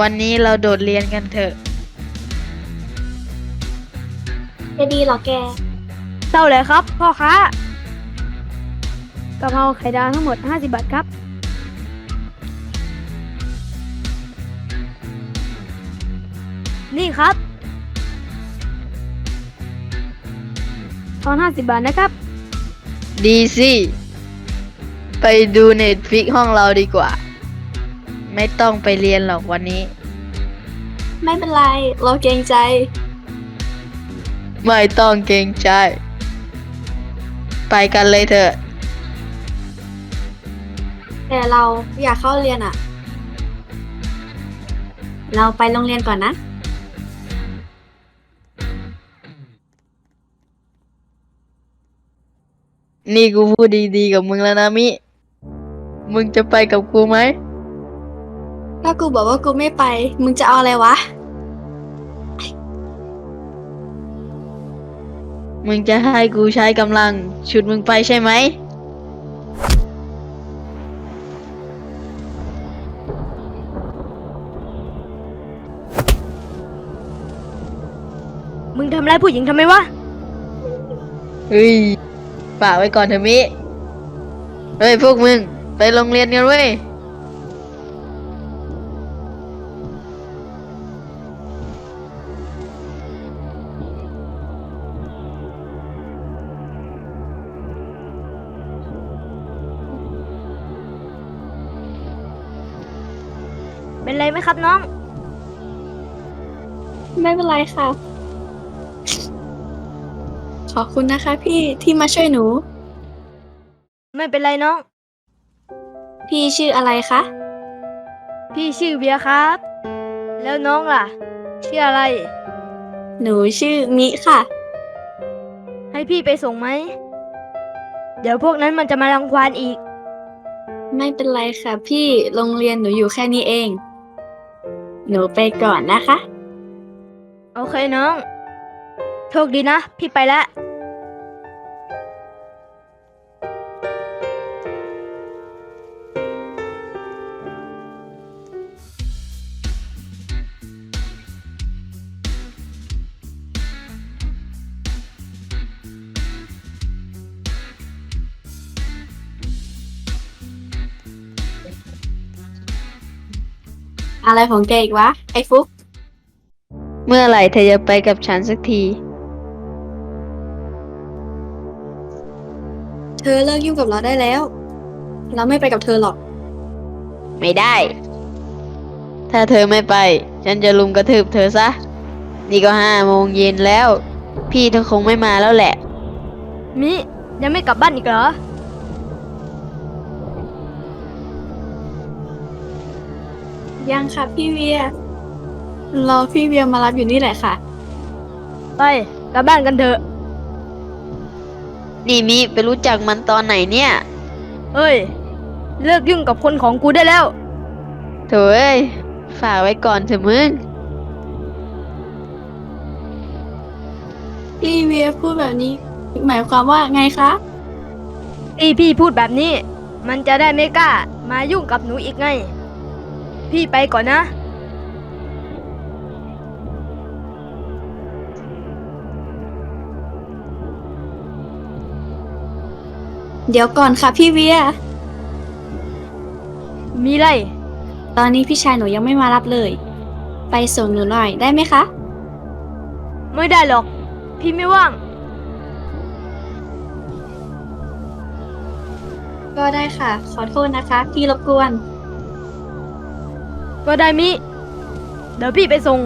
วันนี้เราโดดเรียนกันเถอะ จะดีเหรอแก เท่าไหร่ครับ พ่อค้ากะเพราไข่ดาวทั้งหมด 50 บาทครับ นี่ครับทอน 50 บาทนะครับ ดีสิ ไปดูเน็ตฟิกห้องเราดีกว่า ไม่ต้องไปเรียนหรอกวันนี้ ไม่เป็นไร เราเกรงใจ ไม่ต้องเกรงใจ ไปกันเลยเถอะ แต่เราอยากเข้าเรียนอะเราไปโรงเรียนก่อนนะ นี่กูพูดดีๆกับมึงแล้วนะมิ มึงจะไปกับกูไหม ถ้ากูบอกว่ากูไม่ไป มึงจะเอาอะไรวะ มึงจะให้กูใช้กำลังชุดมึงไปใช่ไหม มึงทำร้ายผู้หญิงทำไมวะ เฮ้ยฝากไว้ก่อนเถอะมิ เฮ้ยพวกมึง ไปโรงเรียนกันเว้ย เป็นไรไหมครับน้อง ไม่เป็นไรค่ะ ขอบคุณนะคะ พี่ที่มาช่วยหนู ไม่เป็นไรน้อง พี่ชื่ออะไรคะ พี่ชื่อเบียร์ครับ แล้วน้องล่ะ ชื่ออะไร หนูชื่อมิค่ะ ให้พี่ไปส่งไหม เดี๋ยวพวกนั้นมันจะมารังควานอีก ไม่เป็นไรค่ะ พี่โรงเรียนหนูอยู่แค่นี้เอง หนูไปก่อนนะคะ โอเคน้อง โชคดีนะ พี่ไปแล้ว อะไรของแกอีกวะ ไอ้ฟุก เมื่อไหร่เธอจะไปกับฉันสักที เธอเลิกยุ่งกับเราได้แล้ว เราไม่ไปกับเธอหรอก ไม่ได้ ถ้าเธอไม่ไป ฉันจะลุมกระทืบเธอซะ นี่ก็ห้าโมงเย็นแล้ว พี่เธอคงไม่มาแล้วแหละ มิ ยังไม่กลับบ้านอีกเหรอ ยังค่ะพี่เวีย รอพี่เวียมารับอยู่นี่แหละค่ะ ไปกลับบ้านกันเถอะ นี่มิไปรู้จักมันตอนไหนเนี่ยเฮ้ย เลิกยุ่งกับคนของกูได้แล้ว โถเอ้ยฝากไว้ก่อนเถอะมึง พี่เวียพูดแบบนี้ หมายความว่าไงคะ ที่พี่พูดแบบนี้ มันจะได้ไม่กล้า มายุ่งกับหนูอีกไง พี่ไปก่อนนะ เดี๋ยวก่อนค่ะพี่เวีย มีไร ตอนนี้พี่ชายหนูยังไม่มารับเลย ไปส่งหนูหน่อยได้ไหมคะ ไม่ได้หรอก พี่ไม่ว่าง ก็ได้ค่ะ ขอโทษนะคะ พี่รบกวน ก็ได้มิ เดี๋ยวพี่ไปส่ง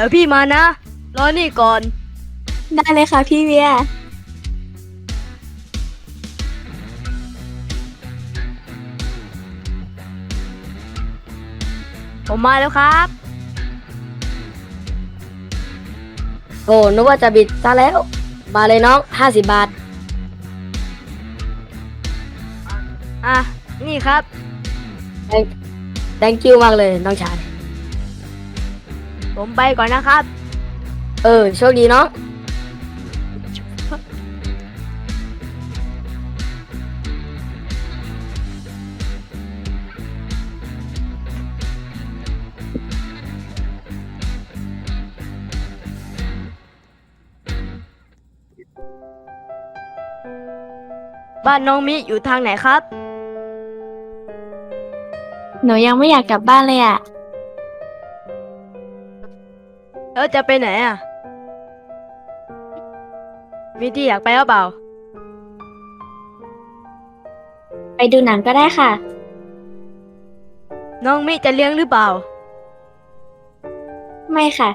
ดี๋ยวพี่มานะ รอนี่ก่อน ได้เลยค่ะพี่เวีย ผมมาแล้วครับ โอ้นึกว่าจะบิดซะแล้ว มาเลยน้องห้าสิบบาท อะ นี่ครับ thank you มากเลยน้องชาย ผมไปก่อนนะครับ เออ โชคดีน้องบ้านน้องมิอยู่ทางไหนครับ หนูยังไม่อยากกลับบ้านเลยอะ แล้วจะไปไหนอะ มีที่อยากไปหรือเปล่า ไปดูหนังก็ได้ค่ะ น้องมิจะเลี้ยงหรือเปล่า ไม่ค่ะ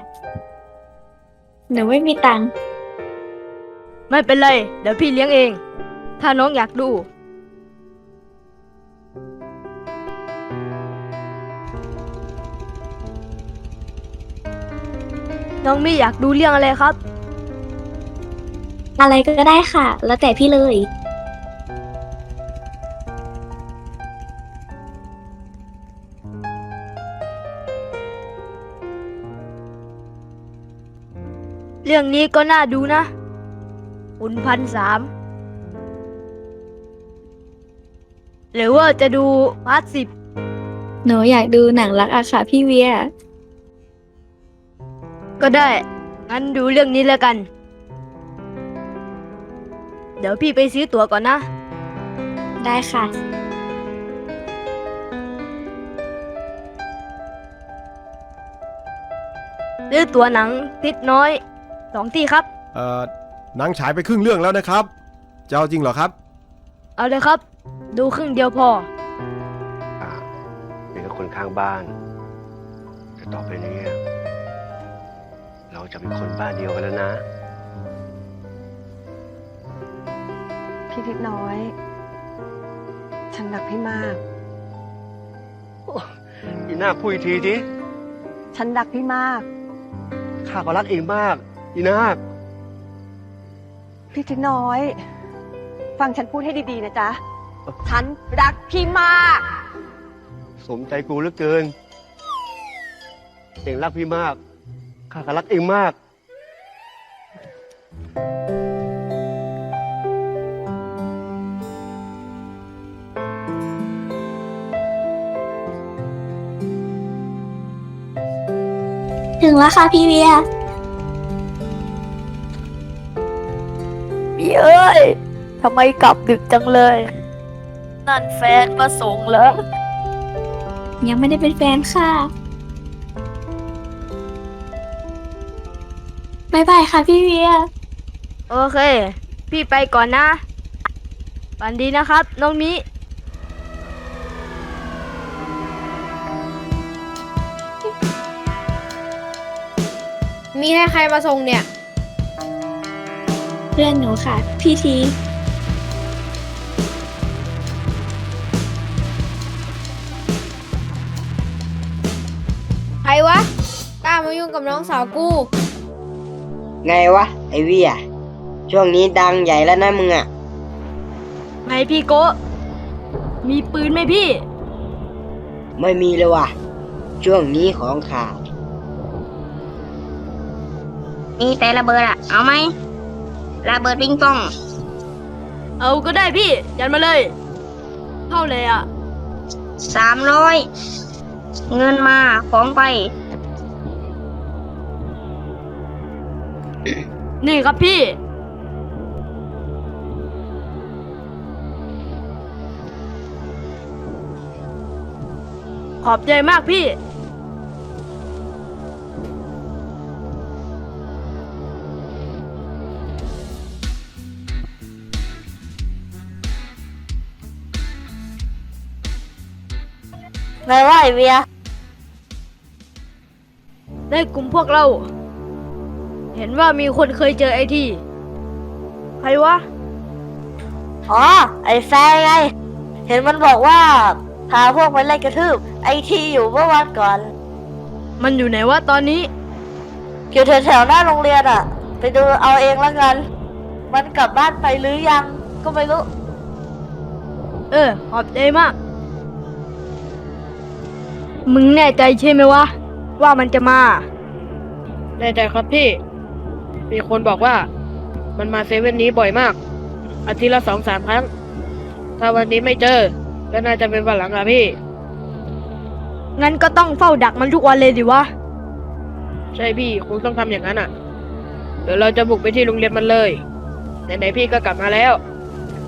หนูไม่มีตังค์ ไม่เป็นไร เดี๋ยวพี่เลี้ยงเอง ถ้าน้องอยากดู น้องมิอยากดูเรื่องอะไรครับ อะไรก็ได้ค่ะ แล้วแต่พี่เลย เรื่องนี้ก็น่าดูนะขุนพันสามหรือว่าจะดูพาร์ทสิบหนูอยากดูหนังรักอะค่ะพี่เวีย ก็ได้ งั้นดูเรื่องนี้แล้วกัน เดี๋ยวพี่ไปซื้อตั๋วก่อนนะ ได้ค่ะ ซื้อตั๋วหนังติดน้อยสองที่ครับ เอ่อหนังฉายไปครึ่งเรื่องแล้วนะครับ จะเอาจริงเหรอครับ เอาเลยครับ ดูครึ่งเดียวพอ อ่านี่ก็คนข้างบ้านแต่ต่อไปนี้เรา จะเป็นคนบ้านเดียวกันแล้วนะ พี่ทิศน้อย ฉันรักพี่มาก อีน่าพูดอีกทีทีฉันรักพี่มาก ข้าก็รักเองมาก อีน่าพี่ทิศน้อย ฟังฉันพูดให้ดีๆนะจ๊ะ ฉันรักพี่มาก สมใจกูเหลือเกิน เองรักพี่มาก ข้าก็รักเองมาก ถึงแล้วค่ะพี่เวียพี่เอ้ยทำไมกลับดึกจังเลย นั่นแฟนมาส่งเหรอ ยังไม่ได้เป็นแฟนค่ะ บายบายค่ะพี่เวียโอเค พี่ไปก่อนนะฝันดีนะครับ น้องมิมีให้ใครมาส่งเนี่ย เพื่อนหนูค่ะ พี่ที ใครวะกล้ามายุ่งกับน้องสาวกู ไงวะ ไอเวียช่วงนี้ดังใหญ่แล้วนะมึงอะไหนพี่โกะมีปืนไหมพี่ ไม่มีเลยว่ะ ช่วงนี้ของขาดมีแต่ระเบิดอะเอาไหมระเบิดปิงปอง เอาก็ได้พี่ ยันมาเลย เท่าเลยอะสามร้อย เงินมาของไป นี่ครับพี่ ขอบใจมากพี่ ไงว่าไอเวีย ได้กลุ่มพวกเรา เห็นว่ามีคนเคยเจอไอทีใครวะ อ๋อ ไอแฟนไง เห็นมันบอกว่า พาพวกไปไล่กระทืบ ไอทีอยู่เมื่อวันก่อนมันอยู่ไหนวะตอนนี้ อยู่แถวๆหน้าโรงเรียนอะไปดูเอาเองแล้วกัน มันกลับบ้านไปหรือยังก็ไม่รู้ เออ ขอบใจมาก มึงแน่ใจใช่ไหมวะ ว่ามันจะมาแน่ใจครับพี่ มีคนบอกว่า มันมาเซเว่นนี้บ่อยมาก อาทิตย์ละสองสามครั้ง ถ้าวันนี้ไม่เจอ ก็น่าจะเป็นวันหลังอะพี่ งั้นก็ต้องเฝ้าดักมันทุกวันเลยดิวะ ใช่พี่คงต้องทำอย่างนั้นอะ เดี๋ยวเราจะบุกไปที่โรงเรียนมันเลย ไหนๆพี่ก็กลับมาแล้ว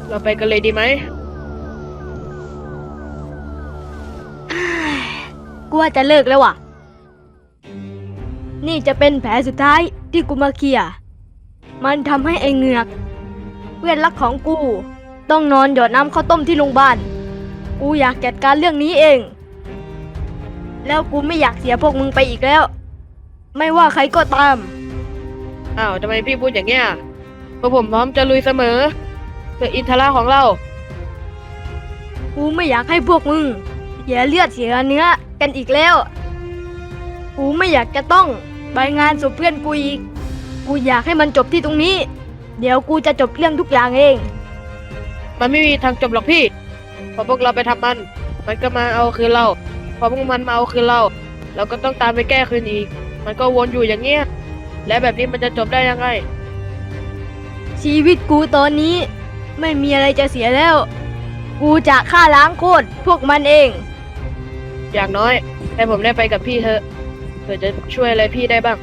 เราไปกันเลยดีไหม กูว่าจะเลิกแล้วว่ะ นี่จะเป็นแผลสุดท้าย ที่กูมาเคลียร์มันทำให้ไอเหงือก เพื่อนรักของกู ต้องนอนหยดน้ำข้าวต้มที่โรงพยาบาลกูอยากจัดการเรื่องนี้เอง แล้วกูไม่อยากเสียพวกมึงไปอีกแล้ว ไม่ว่าใครก็ตาม อ้าวทำไมพี่พูดอย่างเงี้ยเพราะผมพร้อมจะลุยเสมอเพื่ออินทราของเรา กูไม่อยากให้พวกมึงเสียเลือดเสียเนื้อกันอีกแล้ว กูไม่อยากจะต้อง ไปงานศพเพื่อนกูอีก กูอยากให้มันจบที่ตรงนี้ เดี๋ยวกูจะจบเรื่องทุกอย่างเอง มันไม่มีทางจบหรอกพี่ พอพวกเราไปทำมัน มันก็มาเอาคืนเรา พอพวกมันมาเอาคืนเรา เราก็ต้องตามไปแก้คืนอีก มันก็วนอยู่อย่างเงี้ย และแบบนี้มันจะจบได้ยังไง ชีวิตกูตอนนี้ ไม่มีอะไรจะเสียแล้ว กูจะฆ่าล้างโคตรพวกมันเอง อย่างน้อยให้ผมได้ไปกับพี่เถอะ เผื่อจะช่วยอะไรพี่ได้บ้าง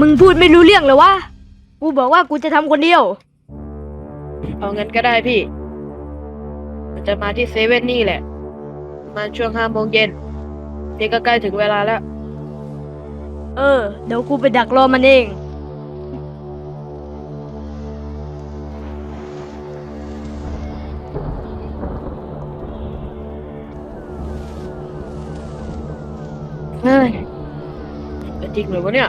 มึงพูดไม่รู้เรื่องเหรอวะ กูบอกว่ากูจะทำคนเดียว เอางั้นก็ได้พี่ มันจะมาที่เซเว่นนี่แหละ มาช่วงห้าโมงเย็นนี่ก็ใกล้ถึงเวลาแล้ว เออ เดี๋ยวกูไปดักรอมันเอง เฮ้ยจะจ ริงเหรือวะเนี่ย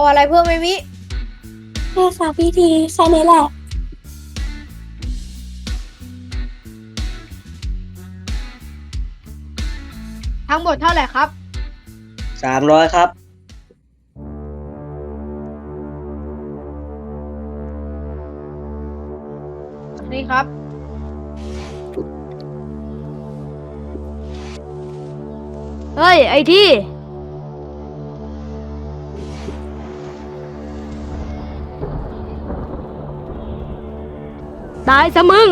เอาอะไรเพิ่มไหมมิใช่ค่ะพี่ทีแค่นี้แหละ ทั้งหมดเท่าไหร่ครับ สามร้อยครับ นี่ครับ เฮ้ย ไอที่ ตายซะมึง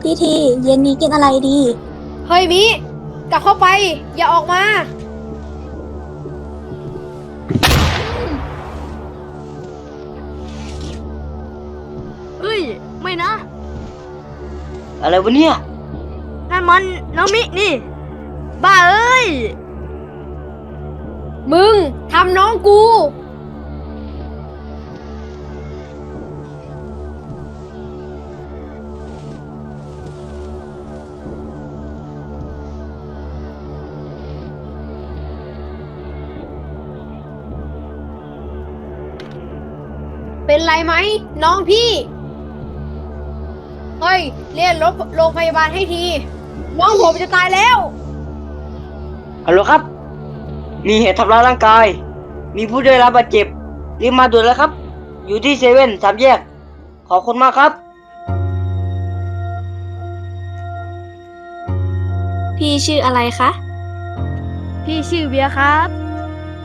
พี่ที เย็นนี้กินอะไรดี เฮ้ยมิกลับเข้าไป อย่าออกมาเฮ้ย ไม่นะ อะไรวะเนี่ย นั่นมันน้องมินี่ บ้าเอ้ย มึงทำน้องกู เป็นไรไหมน้องพี่ เฮ้ย เรียกรถโรงพยาบาลให้ที น้องผมจะตายแล้ว ฮัลโหลครับ มีเหตุทำร้ายร่างกาย มีผู้ได้รับบาดเจ็บรีบมาด่วนเลยครับ อยู่ที่เซเว่นสามแยก ขอบคุณมากครับ พี่ชื่ออะไรคะ พี่ชื่อเบียร์ครับ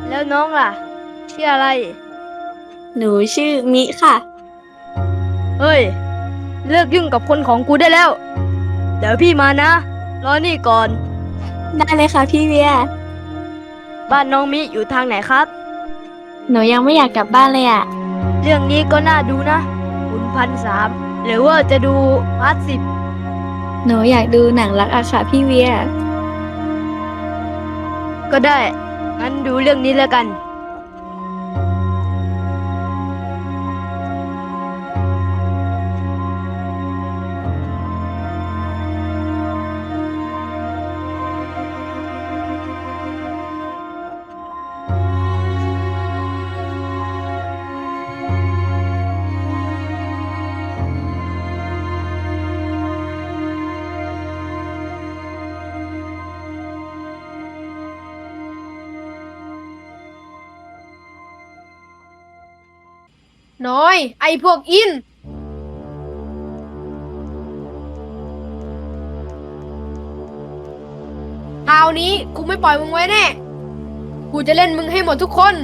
แล้วน้องล่ะ ชื่ออะไร หนูชื่อมิค่ะ เฮ้ย เลิกยุ่งกับคนของกูได้แล้ว เดี๋ยวพี่มานะ รอนี่ก่อน ได้เลยค่ะพี่เวีย บ้านน้องมิอยู่ทางไหนครับ หนูยังไม่อยากกลับบ้านเลยอะเรื่องนี้ก็น่าดูนะกูขุนพันสามหรือว่าจะดูพาร์ทสิบหนูอยากดูหนังรักอะค่ะพี่เวีย ก็ได้ งั้นดูเรื่องนี้แล้วกัน น้อย ไอพวกอิน คราวนี้กูไม่ปล่อยมึงไว้แน่ กูจะเล่นมึงให้หมดทุกคน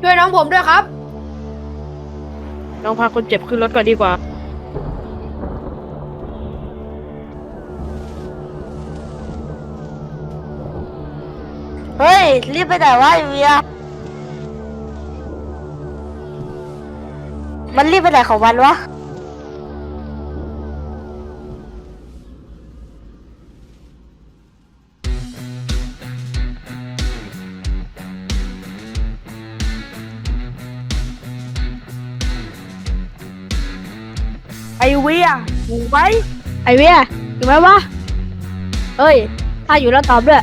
ช่วยน้องผมด้วยครับน้องพาคนเจ็บขึ้นรถก่อนดีกว่า เฮ้ย รีบไปไหนวะไอเวีย มันรีบไปไหนของมันวะไอเวียอยู่ไหมไอเวียอยู่ไหมวะเอ้ย ถ้าอยู่แล้วตอบด้วย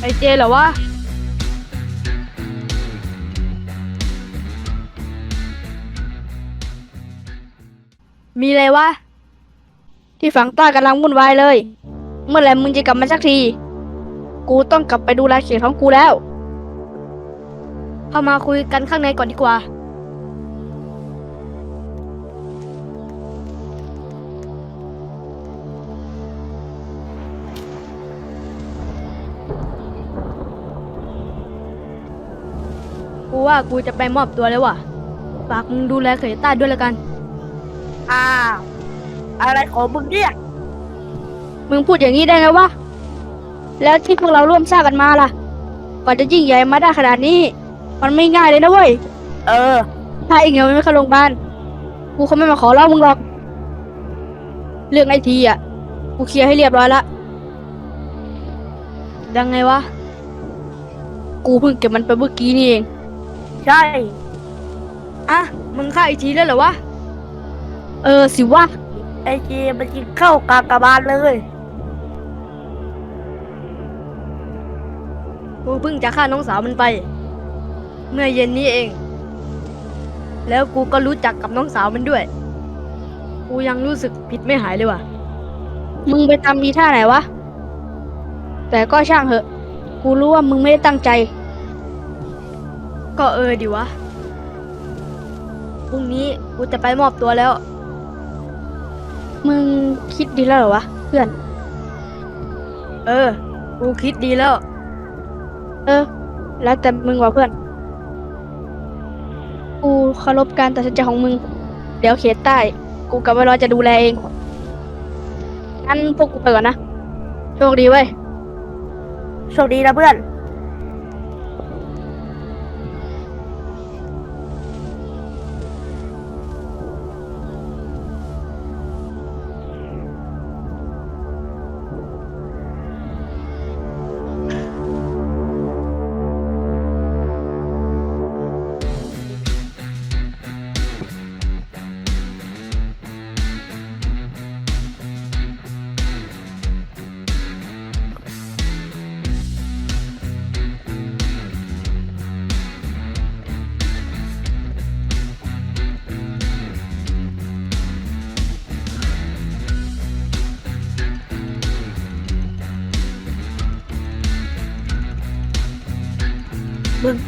ไอเจเหรอวะ มีอะไรวะ ที่ฝั่งใต้กำลังวุ่นวายเลย เมื่อไหร่มึงจะกลับมาสักที กูต้องกลับไปดูแลเขตของกูแล้ว เข้ามาคุยกันข้างในก่อนดีกว่า กูว่ากูจะไปมอบตัวแล้วว่ะ ฝากมึงดูแลเขยใต้ด้วยล้วกัน อ้าวอะไรของมึงเนี่ยมึงพูดอย่างนี้ได้ไงวะ แล้วที่พวกเราร่วมสร้างกันมาล่ะกว่าจะยิ่งใหญ่มาได้ขนาดนี้ มันไม่ง่ายเลยนะเว้ย เออ ถ้าเองยังไม่เข้าโรงพยาบาล กูคงไม่มาขอร้องมึงหรอก เรื่องไอทีอะ กูเคลียร์ให้เรียบร้อยละ ยังไงวะ กูเพิ่งเก็บมันไปเมื่อกี้นี่เอง ใช่ อะ มึงฆ่าไอทีแล้วเหรอวะ เออสิวะ ไอเจมันกินเข้ากากบาลเลย กูเพิ่งจะฆ่าน้องสาวมันไป เมื่อเย็นนี้เอง แล้วกูก็รู้จักกับน้องสาวมันด้วย กูยังรู้สึกผิดไม่หายเลยว่ะ มึงไปทำมีท่าไหนวะ แต่ก็ช่างเหอะ กูรู้ว่ามึงไม่ได้ตั้งใจ ก็เออดิวะ พรุ่งนี้กูจะไปมอบตัวแล้ว มึงคิดดีแล้วเหรอวะเพื่อน เออ กูคิดดีแล้ว เออ แล้วแต่มึงว่ะเพื่อน กูเคารพการตัดสินใจของมึง เดี๋ยวเขตใต้ กูกับไวรอจะดูแลเอง งั้นพวกกูไปก่อนนะ โชคดีเว้ย โชคดีนะเพื่อน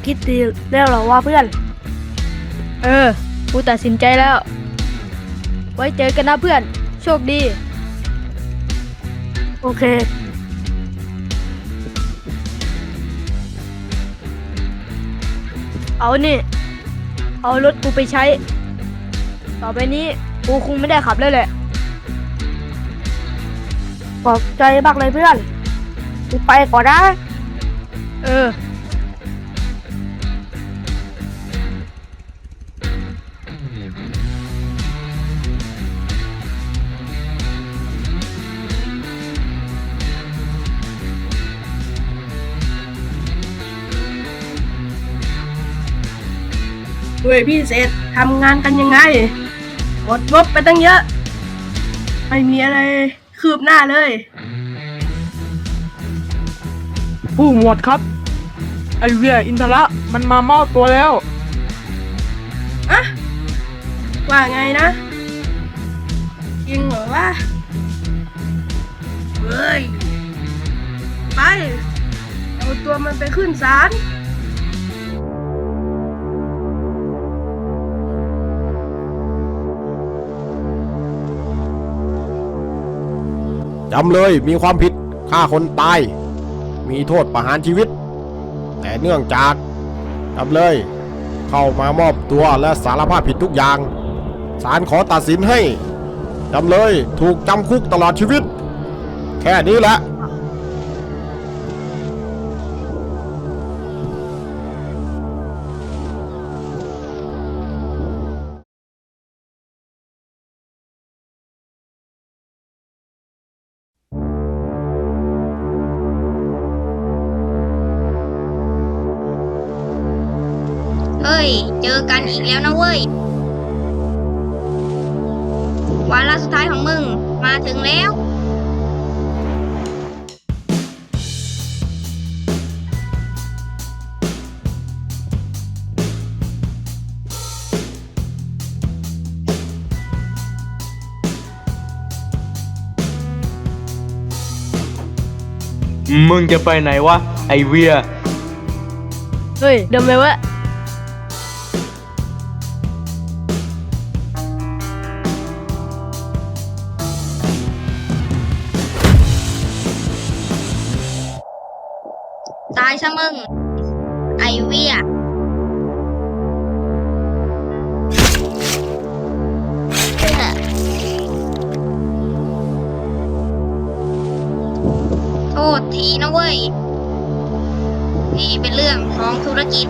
คิดดีแล้วเหรอวะเพื่อน เออ กูตัดสินใจแล้ว ไว้เจอกันนะเพื่อน โชคดี โอเค เอานี่ เอารถกูไปใช้ ต่อไปนี้กูคงไม่ได้ขับแล้วแหละ ขอบใจมากเลยเพื่อน กูไปก่อนนะ เออ ช่วยพี่เศษทำงานกันยังไงหมดงบไปตั้งเยอะ ไม่มีอะไรคืบหน้าเลย ผู้หมวดครับ ไอเวียอินทระมันมามอบตัวแล้ว อะว่าไงนะจริงเหรอวะเฮ้ย ไป เอาตัวมันไปขึ้นศาล จำเลยมีความผิดฆ่าคนตาย มีโทษประหารชีวิต แต่เนื่องจากจำเลย เข้ามามอบตัวและสารภาพผิดทุกอย่างศาลขอตัดสินให้จำเลยถูกจำคุกตลอดชีวิต แค่นี้แหละ ย เจอกันอีกแล้วนะเว้ย วาระสุดท้ายของมึง มาถึงแล้ว มึงจะไปไหนวะ ไอเวีย เฮ้ยเดิมไปวะ ซะมึง ไอเวียโทษทีนะเว้ย นี่เป็นเรื่องของธุรกิจ